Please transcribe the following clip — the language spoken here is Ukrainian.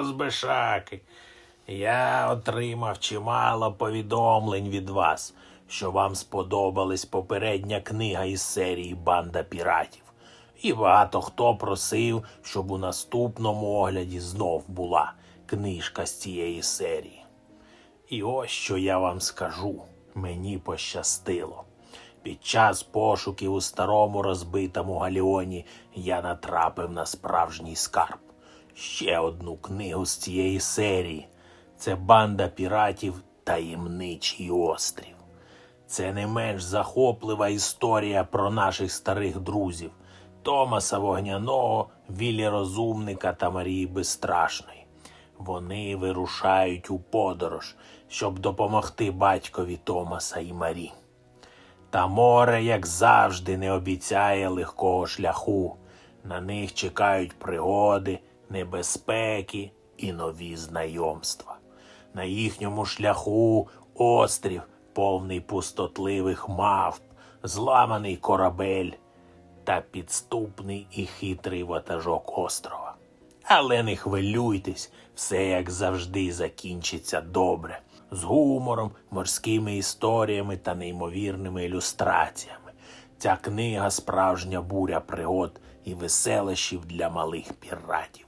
розбишаки. Я отримав чимало повідомлень від вас, що вам сподобалась попередня книга із серії Банда піратів. І багато хто просив, щоб у наступному огляді знов була книжка з цієї серії. І ось що я вам скажу: мені пощастило. Під час пошуків у старому розбитому галіоні я натрапив на справжній скарб. Ще одну книгу з цієї серії. Це банда піратів Таємничий острів. Це не менш захоплива історія про наших старих друзів Томаса Вогняного, Вілі Розумника та Марії Безстрашної. Вони вирушають у подорож, щоб допомогти батькові Томаса і Марі. Та море, як завжди, не обіцяє легкого шляху. На них чекають пригоди, небезпеки і нові знайомства. На їхньому шляху острів, повний пустотливих мавп, зламаний корабель та підступний і хитрий ватажок острова. Але не хвилюйтесь, все як завжди закінчиться добре, з гумором, морськими історіями та неймовірними ілюстраціями. Ця книга справжня буря пригод і веселищів для малих піратів.